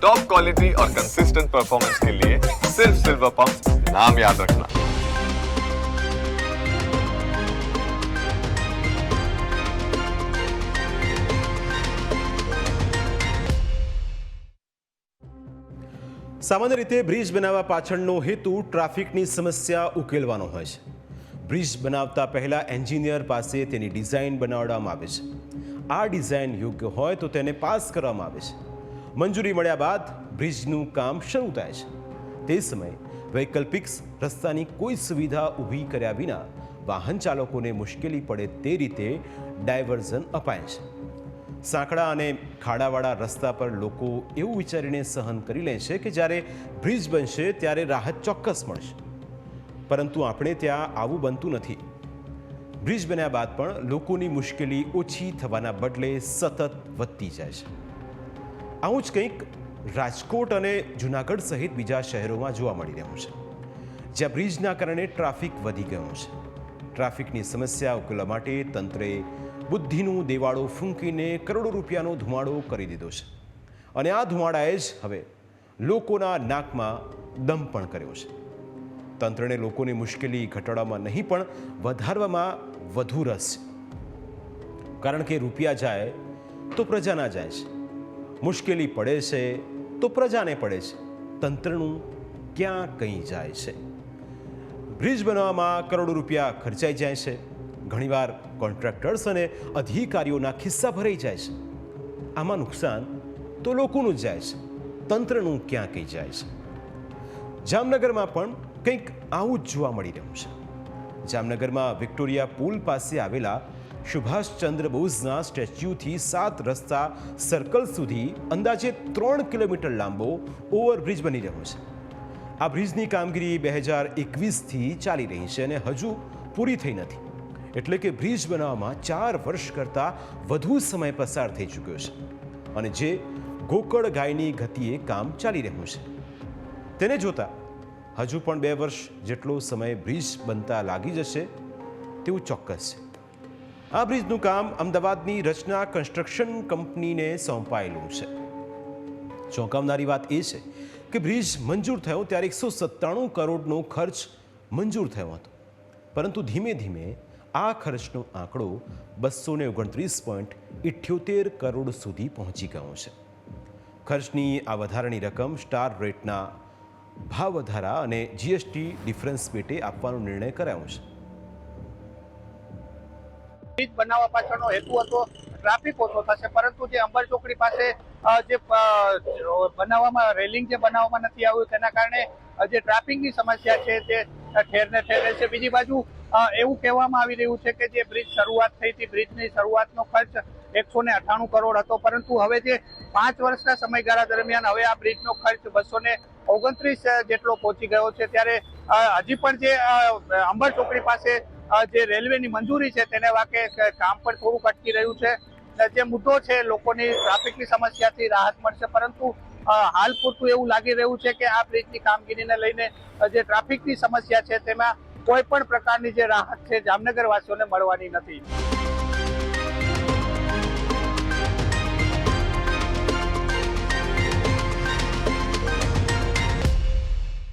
Top quality और consistent performance के लिए सिर्फ सिल्वर पंप नाम याद रखना સામાન્ય રીતે બ્રિજ બનાવવા પાછળનો હેતુ ટ્રાફિકની સમસ્યા ઉકેલવાનો હોય છે બ્રિજ બનાવતા પહેલા એન્જિનિયર પાસે તેની ડિઝાઇન બનાવવામાં આવે છે આ ડિઝાઇન યોગ્ય હોય તો તેને પાસ કરવામાં આવે છે મંજૂરી મળ્યા બાદ બ્રિજનું કામ શરૂ થાય છે. તે સમયે વૈકલ્પિક રસ્તાની કોઈ સુવિધા ઊભી કર્યા વિના વાહન ચાલકોને મુશ્કેલી પડે તે રીતે ડાયવર્ઝન અપાય છે. સાંકડા અને ખાડાવાળા રસ્તા પર લોકો એવું વિચારીને સહન કરી લે છે કે જ્યારે બ્રિજ બનશે ત્યારે રાહત ચોક્કસ મળશે. પરંતુ આપણે ત્યાં આવું બનતું નથી. બ્રિજ બન્યા બાદ પણ લોકોની મુશ્કેલી ઓછી થવાના બદલે સતત વધતી જાય છે. આવું જ કંઈક રાજકોટ અને જુનાગઢ સહિત બીજા શહેરોમાં જોવા મળી રહ્યું છે, જ્યાં બ્રિજના કારણે ટ્રાફિક વધી ગયું છે. ટ્રાફિકની સમસ્યા ઉકેલવા માટે તંત્રે બુદ્ધિનું દેવાળો ફૂંકીને કરોડો રૂપિયાનો ધુમાડો કરી દીધો છે. અને આ ધુમાડાએ જ હવે લોકોના નાકમાં દમ પણ કર્યો છે. તંત્રને લોકોની મુશ્કેલી ઘટાડવામાં નહીં, પણ વધારવામાં વધુ રસ છે. કારણ કે રૂપિયા જાય તો પ્રજાના જાય છે. મુશ્કેલી પડે છે, તો પ્રજાને પડે છે. તંત્રનું ક્યાં કંઈ જાય છે? બ્રિજ બનાવવામાં કરોડો રૂપિયા ખર્ચાઈ જાય છે. ઘણીવાર કોન્ટ્રાક્ટર્સ અને અધિકારીઓના ખિસ્સા ભરાઈ જાય છે. આમાં નુકસાન તો લોકોનું જ જાય છે. તંત્રનું ક્યાં કંઈ જાય છે? જામનગરમાં પણ કંઈક આવું જ જોવા મળી રહ્યું છે. જામનગરમાં વિક્ટોરિયા પુલ પાસે આવેલા સુભાષચંદ્ર બોઝના સ્ટેચ્યુથી સાત રસ્તા સર્કલ સુધી અંદાજે ત્રણ કિલોમીટર લાંબો ઓવરબ્રિજ બની રહ્યો છે. આ બ્રિજની કામગીરી બે હજાર એકવીસથી ચાલી રહી છે અને હજુ પૂરી થઈ નથી. એટલે કે બ્રિજ બનાવવામાં ચાર વર્ષ કરતાં વધુ સમય પસાર થઈ ચૂક્યો છે અને જે ગોકળ ગાયની ગતિએ કામ ચાલી રહ્યું છે. તેને જોતા હજુ પણ બે વર્ષ જેટલો સમય બ્રિજ બનતા લાગી જશે તેવું ચોક્કસ છે. આ બ્રિજનું કામ અમદાવાદની રચના કન્સ્ટ્રક્શન કંપનીને સોંપાયેલું છે. ચોંકાવનારી વાત એ છે કે બ્રિજ મંજૂર થયો ત્યારે એકસો સત્તાણું કરોડનો ખર્ચ મંજૂર થયો હતો. પરંતુ ધીમે ધીમે આ ખર્ચનો આંકડો બસો ને ઓગણત્રીસ પોઈન્ટ ઇઠ્યોતેર કરોડ સુધી પહોંચી ગયો છે. ખર્ચની આ વધારાની રકમ સ્ટાર રેટના ભાવ વધારા અને જીએસટી ડિફરન્સ પેટે આપવાનો નિર્ણય કરાયો છે. બ્રિજ બનાવવા પાછળનો હેતુ હતો ટ્રાફિક ઓછો થશે. પરંતુ જે અંબર ચોકડી પાસે જે બનાવવામાં, રેલિંગ જે બનાવવામાં નથી આવ્યું, તેના કારણે જે ટ્રાફિકની સમસ્યા છે, તે ઠેરને ઠેરે રહેશે બીજી બાજુ એવું કહેવામાં આવી રહ્યું છે કે જે બ્રિજ શરૂઆત થઈ હતી, બ્રિજની શરૂઆતનો ખર્ચ એકસો ને અઠાણું કરોડ હતો. પરંતુ હવે જે પાંચ વર્ષના સમયગાળા દરમિયાન હવે આ બ્રિજનો ખર્ચ બસો ને ઓગણત્રીસ જેટલો પહોંચી ગયો છે. ત્યારે હજી પણ જે અંબર ચોકડી પાસે જે રેલવેની મંજૂરી છે તેને વાકે કામ પણ થોડુંક અટકી રહ્યું છે. જે મુદ્દો છે લોકોની ટ્રાફિકની સમસ્યાથી રાહત મળશે, પરંતુ હાલ પૂરતું એવું લાગી રહ્યું છે કે આ બ્રિજની કામગીરીને લઈને જે ટ્રાફિકની સમસ્યા છે તેમાં કોઈ પણ પ્રકારની જે રાહત છે જામનગર વાસીઓને મળવાની નથી.